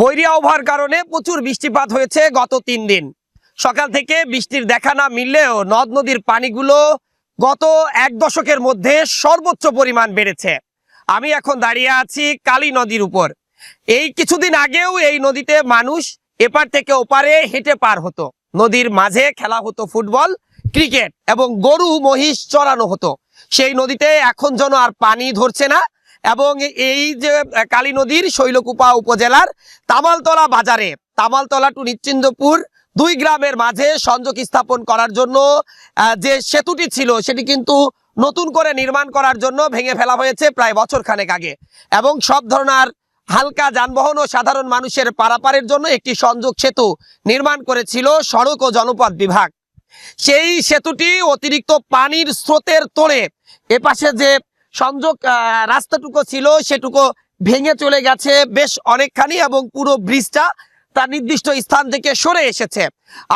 বৈরী আবহাওয়ার কারণে প্রচুর বৃষ্টিপাত হয়েছে গত তিন দিন। সকাল থেকে বৃষ্টির দেখা না মিললেও নদ নদীর পানিগুলো গত এক দশকের মধ্যে সর্বোচ্চ পরিমাণ বেড়েছে। আমি এখন দাঁড়িয়ে আছি কালী নদীর উপর। এই কিছুদিন আগেও এই নদীতে মানুষ এপার থেকে ওপারে হেঁটে পার হতো। নদীর মাঝে খেলা হতো ফুটবল, ক্রিকেট এবং গরু, মহিষ চড়ানো হতো। সেই নদীতে এখন যেন আর পানি ধরছে না এবং এই যে কালী নদীর শৈলকুপা উপজেলার তামালতলা বাজারে, তামালতলা টু নিশ্চিন্দপুর, দুই গ্রামের মাঝে সংযোগ স্থাপন করার জন্য যে সেতুটি ছিল, সেটি কিন্তু নতুন করে নির্মাণ করার জন্য ভেঙে ফেলা হয়েছে প্রায় বছর খানেক আগে। এবং সব ধরনের হালকা যানবাহন ও সাধারণ মানুষের পারাপারের জন্য একটি সংযোগ সেতু নির্মাণ করেছিল সড়ক ও জনপথ বিভাগ। সেই সেতুটি অতিরিক্ত পানির স্রোতের তোড়ে, এপাশে যে সংযোগ রাস্তাটুকু ছিল, সেটুকু ভেঙে চলে গেছে বেশ অনেকখানি এবং পুরো ব্রিজটা তার নির্দিষ্ট স্থান থেকে সরে এসেছে।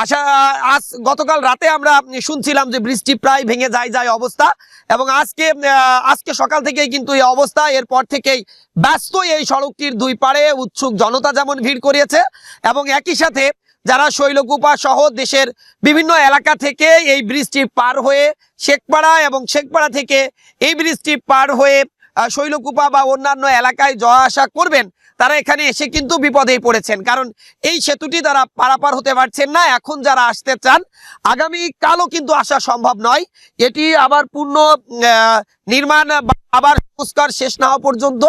আশা, আজ গতকাল রাতে আমরা শুনছিলাম যে বৃষ্টি প্রায় ভেঙে যায় যায় অবস্থা এবং আজকে আজকে সকাল থেকেই কিন্তু এই অবস্থা। এরপর থেকেই ব্যস্ত এই সড়কটির দুই পাড়ে উৎসুক জনতা যেমন ভিড় করিয়েছে এবং একই সাথে যারা শৈলকুপা সহ দেশের বিভিন্ন এলাকা থেকে এই ব্রিজটি পার হয়ে শেখপাড়া এবং শেখপাড়া থেকে এই ব্রিজটি পার হয়ে শৈলকুপা বা অন্যান্য এলাকায় যাওয়া আসা করবেন, তারা এখানে এসে কিন্তু বিপদেই পড়েছেন। কারণ এই সেতুটি তারা পারাপার হতে পারছেন না, এখন যারা আসতে চান, আগামী কালও কিন্তু আসা সম্ভব নয়। এটি আবার পূর্ণ নির্মাণ আবার সংস্কার শেষ না হওয়া পর্যন্ত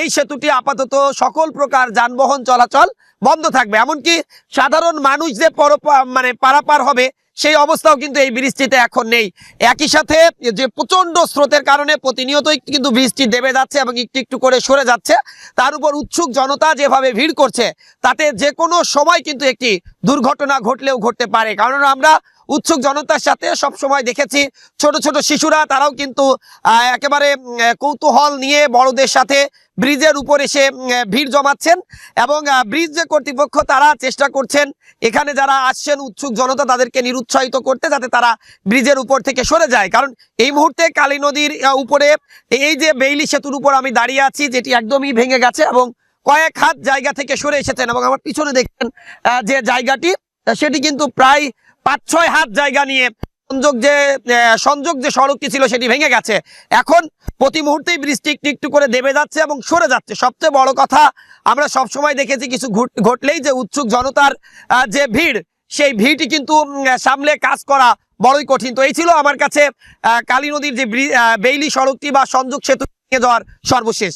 এই সেতুটি আপাতত সকল প্রকার যানবাহন চলাচল বন্ধ থাকবে। এমনকি সাধারণ মানুষ যে মানে পারাপার হবে সেই অবস্থাও কিন্তু এই বৃষ্টিতে এখন নেই। একই সাথে যে প্রচণ্ড স্রোতের কারণে প্রতিনিয়তই কিন্তু বৃষ্টি দেবে যাচ্ছে এবং একটু একটু করে সরে যাচ্ছে। তার উপর উৎসুক জনতা যেভাবে ভিড় করছে, তাতে যে কোনো সময় কিন্তু একটি দুর্ঘটনা ঘটলেও ঘটতে পারে। কারণ আমরা উৎসুক জনতার সাথে সব সময় দেখেছি, ছোট ছোট শিশুরা তারাও কিন্তু একেবারে কৌতূহল নিয়ে বড়দের সাথে ব্রিজের উপর এসে ভিড় জমাচ্ছেন এবং ব্রিজ যে কর্তৃপক্ষ তারা চেষ্টা করছেন, এখানে যারা আসছেন উৎসুক জনতা তাদেরকে নিরুৎসাহিত করতে যাতে তারা ব্রিজের উপর থেকে সরে যায়। কারণ এই মুহূর্তে কালী নদীর উপরে, এই যে বেইলি সেতুর উপর আমি দাঁড়িয়ে আছি, যেটি একদমই ভেঙে গেছে এবং কয়েক হাত জায়গা থেকে সরে এসেছেন এবং আমার পিছনে দেখছেন যে জায়গাটি সেটি কিন্তু প্রায় পাঁচ, ছয় হাত জায়গা নিয়ে সংযোগ যে সংযোগ যে সড়কটি ছিল সেটি ভেঙে গেছে। এখন প্রতি মুহূর্তেই বৃষ্টি একটু একটু করে দেবে যাচ্ছে এবং সরে যাচ্ছে। সবচেয়ে বড় কথা, আমরা সব সময় দেখেছি কিছু ঘটলেই যে উৎসুক জনতার যে ভিড়, সেই ভিড়টি কিন্তু সামলে কাজ করা বড়ই কঠিন। তো এই ছিল আমার কাছে কালী নদীর যে বেইলি সড়কটি বা সংযোগ সেতু নিয়ে যাওয়ার সর্বশেষ।